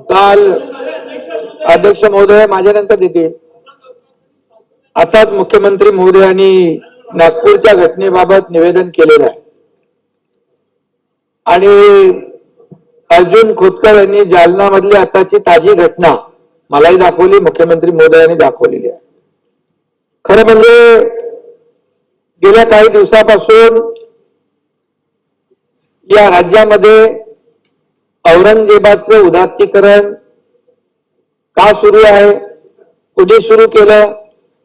काल अध्यक्ष महोदय माझ्यानंतर देतील. आताच मुख्यमंत्री महोदयांनी नागपूरच्या घटनेबाबत निवेदन केलेलं आहे. आणि अर्जुन खोतकर यांनी जालना मधली आताची ताजी घटना मलाही दाखवली मुख्यमंत्री महोदयांनी दाखवलेली आहे. खरं म्हणजे गेल्या काही दिवसापासून या राज्यामध्ये औरंगजेबाचं उदात्तीकरण का सुरू आहे? कुठे सुरू केलं?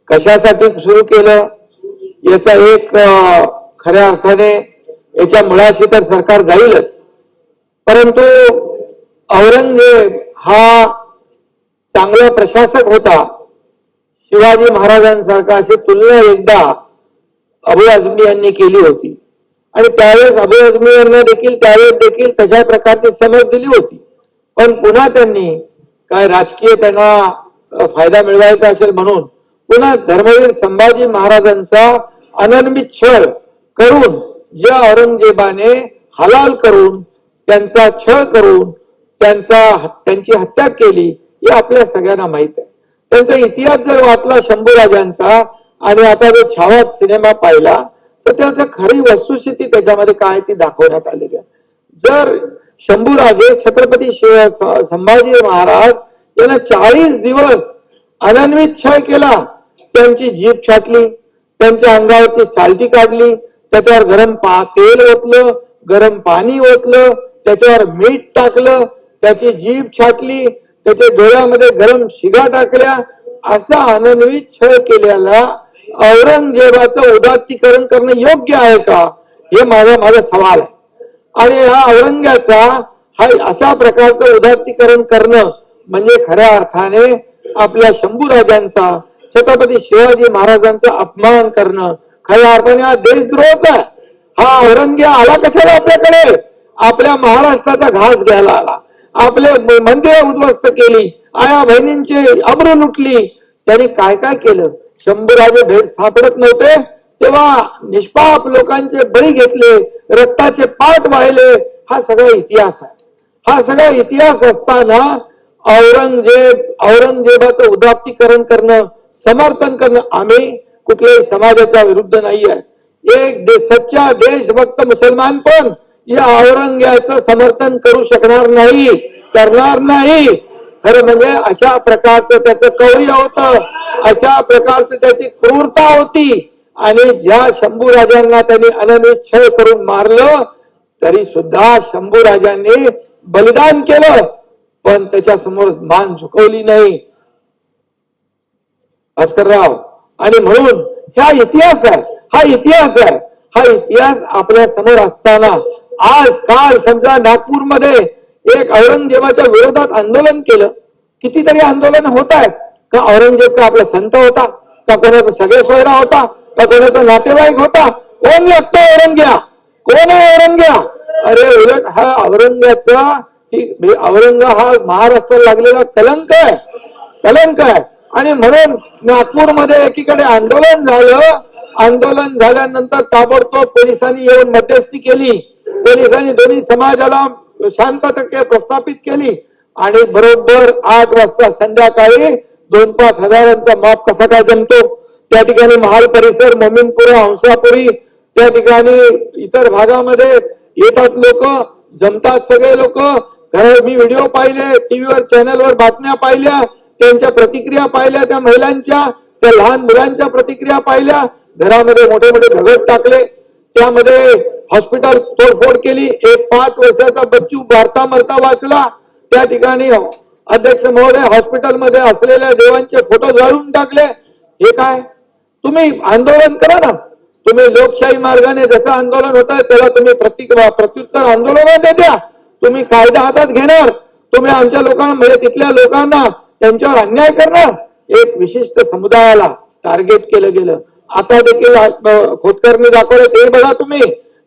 कशासाठी सुरू केलं? याचा एक खऱ्या अर्थाने याच्या मुळाशी तर सरकार जाईलच. परंतु औरंगजेब हा चांगला प्रशासक होता. शिवाजी महाराजांसारखा अशी तुलना एकदा अबू आझमी यांनी केली होती. आणि त्यावेळेस अभय आझमी यांना देखील त्यावेळेस देखील तशा प्रकारची समज दिली होती. पण पुन्हा त्यांनी काय राजकीय त्यांना फायदा मिळवायचा असेल म्हणून पुन्हा धर्मवीर संभाजी महाराजांचा अनन्वित छळ करून ज्या औरंगजेबाने हलाल करून त्यांचा छळ करून त्यांचा त्यांची हत्या केली हे आपल्या सगळ्यांना माहीत आहे. त्यांचा इतिहास जर वाचला शंभू राजांचा आणि आता जो छावात सिनेमा पाहिला तर त्याच्या खरी वस्तुस्थिती त्याच्यामध्ये काय ती दाखवण्यात आलेली आहे. जर शंभूराजे छत्रपती शिव संभाजी महाराज यांना चाळीस दिवस अनन्वित छळ केला त्यांची जीभ छाटली त्यांच्या अंगावरची सालटी काढली त्याच्यावर गरम पा तेल ओतलं गरम पाणी ओतलं त्याच्यावर मीठ टाकलं त्याची जीभ छाटली त्याच्या डोळ्यामध्ये गरम शिगा टाकल्या असा अनन्वित छळ केलेला औरंगजेबाचं उदात्तीकरण करणं योग्य आहे का? हे माझा माझा सवाल आहे. आणि हा औरंगाचा हा अशा प्रकारचं उदात्तीकरण करणं म्हणजे खऱ्या अर्थाने आपल्या शंभूराजांचा छत्रपती शिवाजी महाराजांचा अपमान करणं. खऱ्या अर्थाने हा देशद्रोहच आहे. हा औरंग्या आला कशाला आपल्याकडे? आपल्या महाराष्ट्राचा घास घ्यायला आला. आपले मंदिर उद्ध्वस्त केली. आया बहिणींची अब्र लुटली त्यांनी काय काय केलं? शंभूराजे भेट सापडत नव्हते तेव्हा निष्पाप लोकांचे बळी घेतले रक्ताचे पाठ वाहिले. हा सगळा इतिहास आहे. हा सगळा इतिहास असताना औरंगजेब औरंगजेबाचं उदात्तीकरण करणं समर्थन करणं आम्ही कुठल्याही समाजाच्या विरुद्ध नाही आहे. एक दे, सच्चा देशभक्त मुसलमान पण या औरंग्याचं समर्थन करू शकणार नाही करणार नाही. खरं म्हणजे अशा प्रकारचं त्याचं कौर्य होत अशा प्रकारचं त्याची क्रूरता होती. आणि ज्या शंभू राजांना त्यांनी अननिच्छय करून मारलं तरी सुद्धा शंभू राजांनी बलिदान केलं पण त्याच्यासमोर मान झुकवली नाही. भास्करराव आणि म्हणून ह्या इतिहास आहे हा इतिहास आहे हा इतिहास आपल्यासमोर असताना आज काल समजा नागपूरमध्ये एक औरंगजेबाच्या विरोधात आंदोलन केलं. कितीतरी आंदोलन होत आहेत. का औरंगजेब का आपला संत होता? का कोणाचा सगळे सोयरा होता? का कोणाचा नातेवाईक होता? कोण लागतो औरंग्या? कोण आहे औरंग्या? अरे उलट हा औरंग्याचा म्हणजे औरंग हा महाराष्ट्राला लागलेला कलंक आहे. कलंक आहे. आणि म्हणून नागपूरमध्ये एकीकडे आंदोलन झालं. आंदोलन झाल्यानंतर ताबडतोब पोलिसांनी येऊन मध्यस्थी केली. पोलिसांनी दोन्ही समाजाला शांतता प्रस्थापित केली. आणि बरोबर आठ वाजता संध्याकाळी दोन पाच हजारांचा माप कसा काय जमतो? त्या ठिकाणी महाल परिसर मोमीनपुरा हंसापुरी त्या ठिकाणी इतर भागामध्ये येतात लोक जमतात सगळे लोक. घरात मी व्हिडिओ पाहिले टीव्हीवर चॅनलवर बातम्या पाहिल्या त्यांच्या प्रतिक्रिया पाहिल्या त्या महिलांच्या त्या लहान मुलांच्या प्रतिक्रिया पाहिल्या. घरामध्ये मोठे मोठे दगड टाकले. त्यामध्ये हॉस्पिटल तोडफोड केली. एक पाच वर्षाचा बच्चू भारता मरता वाचला. त्या ठिकाणी अध्यक्ष महोदय हॉस्पिटलमध्ये असलेल्या देवांचे फोटो जाळून टाकले. हे काय? तुम्ही आंदोलन करा ना. तुम्ही लोकशाही मार्गाने जसं आंदोलन होत आहे त्याला तुम्ही प्रतिक्रिया प्रत्युत्तर आंदोलन द्या. तुम्ही कायदा हातात घेणार. तुम्ही आमच्या लोकांना म्हणजे तिथल्या लोकांना त्यांच्यावर अन्याय करणार. एक विशिष्ट समुदायाला टार्गेट केलं गेलं. आता देखील अ, खोतकरने दाखवलं ते बघा तुम्ही.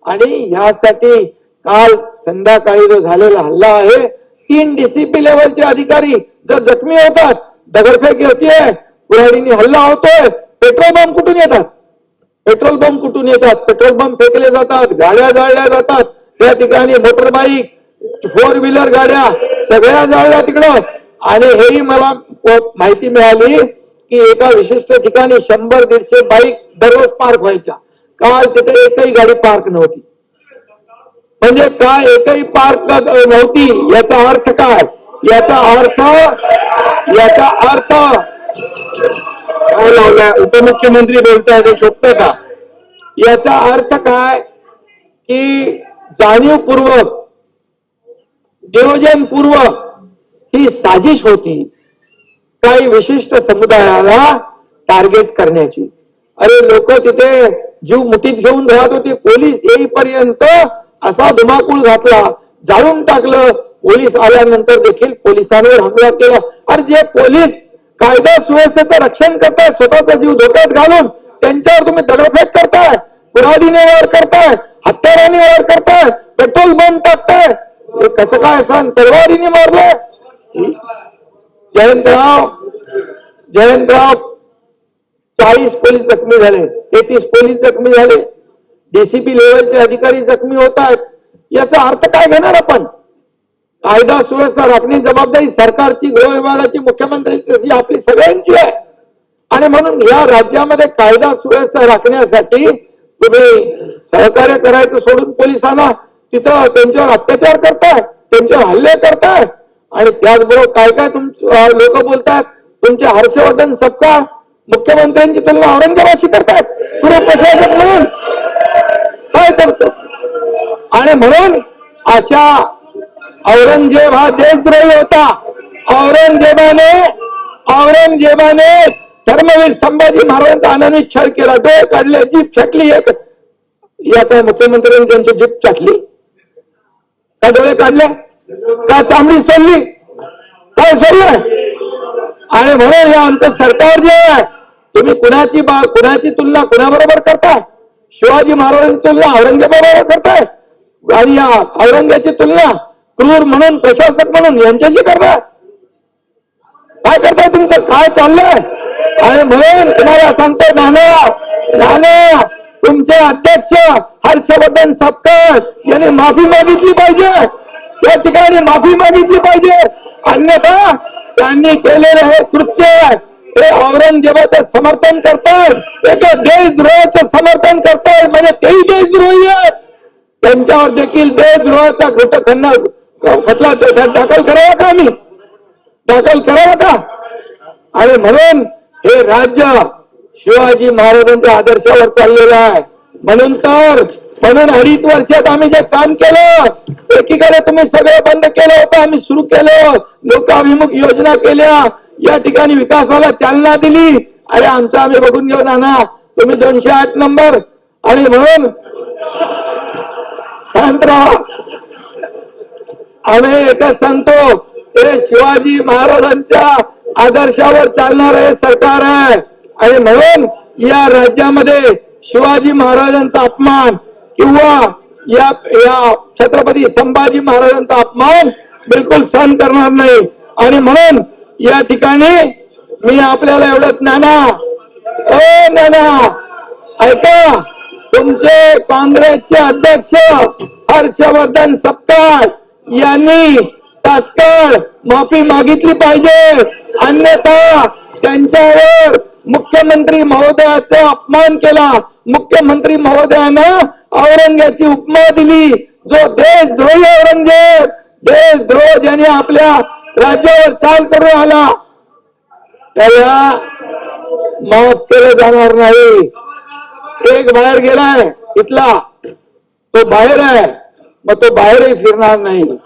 आणि ह्यासाठी काल संध्याकाळी जो झालेला हल्ला आहे तीन डीसीपी लेवलचे अधिकारी जर जखमी होतात दगडफेक होतीये कुऱ्हाडीने हल्ला होतोय पेट्रोल बॉम्ब कुठून येतात? पेट्रोल बॉम्ब कुठून येतात? पेट्रोल बॉम्ब फेकले जातात गाड्या जाळल्या जातात त्या ठिकाणी मोटर बाईक फोर व्हीलर गाड्या सगळ्या जाळल्या तिकडं. आणि हेही मला माहिती मिळाली की एका विशिष्ट ठिकाणी शंभर दीडशे बाईक दररोज पार्क व्हायच्या. काल तिथे एकही गाडी पार्क नव्हती. म्हणजे काय एकही पार्क नव्हती याचा अर्थ काय? याचा अर्थ याचा अर्थ काय लावलाय? उपमुख्यमंत्री बोलताय ते शोभतं का? याचा अर्थ काय? की जाणीवपूर्वक नियोजनपूर्वक ही साजिश होती. काही विशिष्ट समुदायाला टार्गेट करण्याची. अरे लोक तिथे जीव मुठीत घेऊन राहत होते पोलीस येईपर्यंत असा धुमाकूळ घातला जाळून टाकलं. पोलीस आल्यानंतर देखील पोलिसांवर हमला केला. अरे जे पोलीस कायदा सुव्यवस्थेचं रक्षण करताय स्वतःचा जीव धोक्यात घालून त्यांच्यावर तुम्ही दगडफेक करताय पुराधीने वार करताय हत्याराने वार करताय पेट्रोल बंब टाकताय. हे कसं काय सांग? तलवारीने मारलंय? जयंतराव जयंतराव चाळीस पोलीस जखमी झाले तेहतीस पोलीस जखमी झाले. डीसीपी लेवलचे अधिकारी जखमी होत आहेत. याचा अर्थ काय घेणार आपण? कायदा सुव्यवस्था राखणे जबाबदारी सरकारची गृह विभागाची मुख्यमंत्री तशी आपली सगळ्यांची आहे. आणि म्हणून या राज्यामध्ये कायदा सुव्यवस्था राखण्यासाठी तुम्ही सहकार्य करायचं सोडून पोलिसांना तिथं त्यांच्यावर अत्याचार करताय त्यांच्यावर हल्ले करताय. आणि त्याचबरोबर काय काय तुम लोक बोलतात? तुमचे हर्षवर्धन सबका मुख्यमंत्र्यांची तुलना औरंगाबादशी करतात. पुढे प्रशासक म्हणून. काय करतो आणि म्हणून अशा औरंगजेब हा देशद्रोही होता. औरंगजेबाने औरंगजेबाने धर्मवीर संभाजी महाराजांचा अनन्वित छळ केला. डोळे काढले जीप छाटली एक या काय मुख्यमंत्र्यांनी त्यांची जीप छाटली? त्या डोळे काढल्या का चांबडी सोडली. काय सोडलं आणि म्हणून या आमचं सरकार जे आहे तुम्ही कुणाची बा कुणाची तुलना कुणाबरोबर करताय? शिवाजी महाराजांची तुलना औरंगजेबाबरोबर करताय? आणि या औरंगाची तुलना क्रूर म्हणून प्रशासक म्हणून यांच्याशी करताय? काय करताय तुमचं? काय चाललंय? आणि म्हणून तुम्हाला सांगतो नाना नाना तुमचे अध्यक्ष हर्षवर्धन सपकाळ यांनी माफी मागितली पाहिजे. या ठिकाणी माफी मागितली पाहिजे. अन्यथा त्यांनी केलेलं हे कृत्य हे औरंगजेबाचं समर्थन करतात एका देशद्रोहाचं समर्थन करतात. म्हणजे तेही देशद्रोही आहेत. त्यांच्यावर देखील देशद्रोहाचा घट खन्न खटला दाखल करावा का आम्ही? दाखल करावा का? आणि म्हणून हे राज्य शिवाजी महाराजांच्या आदर्शावर चाललेलं आहे. म्हणून तर म्हणून अडीच वर्षात आम्ही जे काम केलं एकीकडे तुम्ही सगळं बंद केलं होतं आम्ही सुरू केलं. लोकाभिमुख योजना केल्या. या ठिकाणी विकासाला चालना दिली. अरे आमचं आम्ही बघून घेऊ ना तुम्ही दोनशे आठ नंबर. आणि म्हणून शांतराव आम्ही एकच सांगतो ते शिवाजी महाराजांच्या आदर्शावर चालणार हे सरकार आहे. आणि म्हणून या राज्यामध्ये शिवाजी महाराजांचा अपमान किंवा या या छत्रपती संभाजी महाराजांचा अपमान बिलकुल सहन करणार नाही. आणि म्हणून या ठिकाणी मी आपल्याला एवढंच नाना ओ नाना ऐका तुमचे काँग्रेसचे अध्यक्ष हर्षवर्धन सपकाळ यांनी तात्काळ माफी मागितली पाहिजे. अन्यथा त्यांच्यावर मुख्यमंत्री महोदयाचा अपमान केला. मुख्यमंत्री महोदयानं औरंग्याची उपमा दिली. जो देशद्रोही औरंगजेब देशद्रोह ज्याने आपल्या राज्यावर चाल करून आला त्याला माफ केलं जाणार नाही. एक बाहेर गेलाय इथला. तो बाहेर आहे मग तो बाहेरही फिरणार नाही.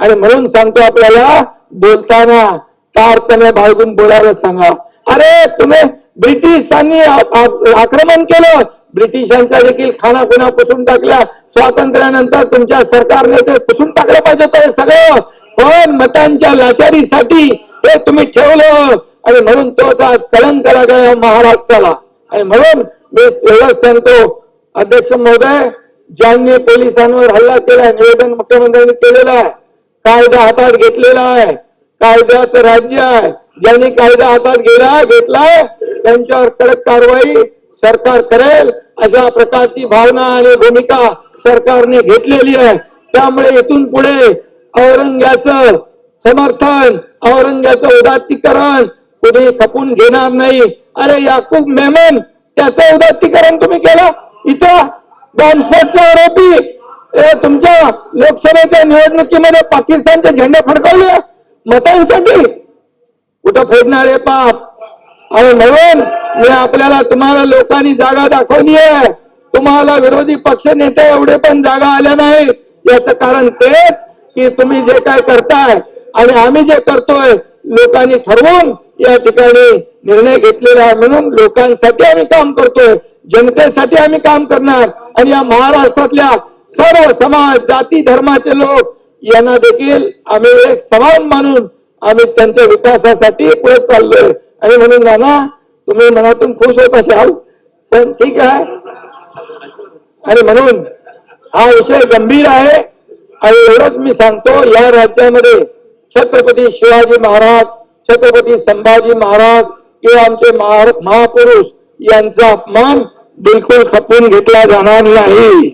आणि म्हणून सांगतो आपल्याला बोलताना तारतम्य बाळगून बोलायला सांगा. अरे तुम्ही ब्रिटिशांनी आक्रमण केलं ब्रिटिशांचा देखील खाना खुना पुसून टाकला. स्वातंत्र्यानंतर तुमच्या सरकारने ते पुसून टाकलं पाहिजे होतं सगळं. पण मतांच्या लाचारीसाठी हे तुम्ही ठेवलं. आणि म्हणून तोच आज कलंक लागला महाराष्ट्राला. आणि म्हणून मी एवढंच सांगतो. अध्यक्ष महोदय ज्यांनी पोलिसांवर हल्ला केला निवेदन मुख्यमंत्र्यांनी केलेलं आहे. कायदा हातात घेतलेला आहे. कायद्याचं राज्य आहे. ज्यांनी कायदा हातात गेला घेतलाय त्यांच्यावर कडक कारवाई सरकार करेल अशा प्रकारची भावना आणि भूमिका सरकारने घेतलेली आहे. त्यामुळे इथून पुढे औरंग्याचं समर्थन औरंगाचं उदात्तीकरण कोणी खपून घेणार नाही. अरे याकूब मेमन त्याचं उदात्तीकरण तुम्ही केलं? इथं बॉम्बस्फोटचे आरोपी तुमच्या लोकसभेच्या निवडणुकीमध्ये पाकिस्तानचे झेंडे फडकवले? मतांसाठी? कुठं फेडणारे पाप? आणि म्हणून मी आपल्याला तुम्हाला लोकांनी जागा दाखवली आहे तुम्हाला विरोधी पक्ष नेते एवढे पण जागा आल्या नाहीत. याचं कारण तेच की तुम्ही जे काय करताय आणि आम्ही जे करतोय लोकांनी ठरवून या ठिकाणी निर्णय घेतलेला आहे. म्हणून लोकांसाठी आम्ही काम करतोय जनतेसाठी आम्ही काम करणार आणि या महाराष्ट्रातल्या सर्व समाज जाती धर्माचे लोक यांना देखील आम्ही एक समान मानून आम्ही त्यांच्या विकासासाठी पुढे चाललोय. आणि म्हणून नाना तुम्ही मनातून खुश होत असाल. पण ठीक आहे. आणि म्हणून हा विषय गंभीर आहे. आणि एवढंच मी सांगतो या राज्यामध्ये छत्रपती शिवाजी महाराज छत्रपती संभाजी महाराज किंवा आमचे महापुरुष यांचा अपमान बिलकुल खपून घेतला जाणार नाही.